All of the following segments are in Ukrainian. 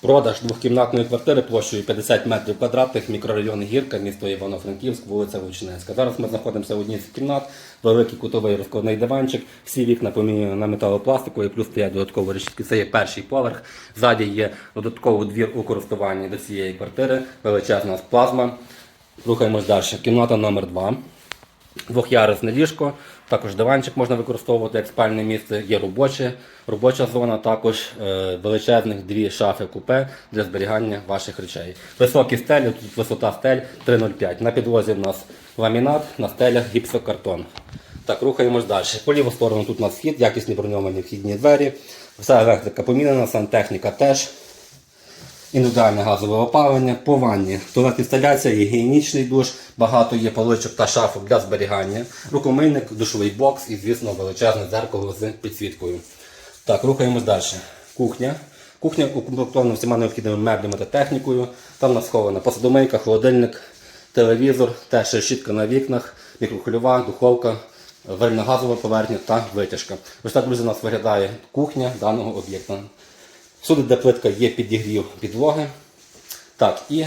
Продаж двохкімнатної квартири площею 50 метрів квадратних, мікрорайон Гірка, місто Івано-Франківськ, вулиця Лучнецька. Зараз ми знаходимося в одній з кімнат, великий кутовий розкладний диванчик. Всі вікна поміняні на металопластику і плюс стоять додаткові решітки. Це є перший поверх. Ззаді є додатковий двір у користуванні до цієї квартири, величезна плазма. Рухаємось далі. Кімната номер 2 Двох'ярусне ліжко, також диванчик можна використовувати як спальне місце. Є робоче, робоча зона, також е, величезних дві шафи купе для зберігання ваших речей. Високі стелі, тут висота стель 3,05. На підлозі в нас ламінат, на стелях гіпсокартон. Так, рухаємось далі. По ліву сторону тут у нас якісні броньовані вхідні двері. Вся електрика помінена, сантехніка теж. Індивідуальне газове опалення, по ванні, туалет інсталяція, гігієнічний душ, багато є поличок та шафок для зберігання, рукомийник, душовий бокс і, звісно, величезне дзеркало з підсвіткою. Так, рухаємось далі. Кухня. Кухня укомплектована всіма необхідними меблями та технікою. Там нас схована посудомийка, холодильник, телевізор, теж решітка на вікнах, мікрохвильова, духовка, варильна газова поверхня та витяжка. Ось так, друзі, у нас виглядає кухня даного об'єкта. Всюди, де плитка є підігрів підлоги. Так, і.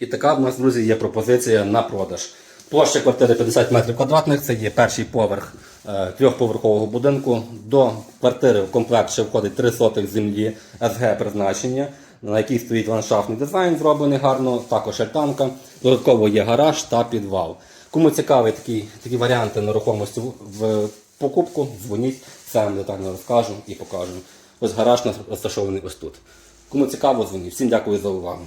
І така в нас, друзі, є пропозиція на продаж. Площа квартири 50 метрів квадратних, це є перший поверх е, трьохповерхового будинку. До квартири в комплект ще входить 3 сотих землі СГ призначення, на якій стоїть ландшафтний дизайн, зроблений гарно, також альтанка. Додатково є гараж та підвал. Кому цікаві такі, такі варіанти нерухомості в- покупку, дзвоніть, все вам детально розкажу і покажу. Ось гараж розташований ось тут. Кому цікаво, дзвоніть. Всім дякую за увагу.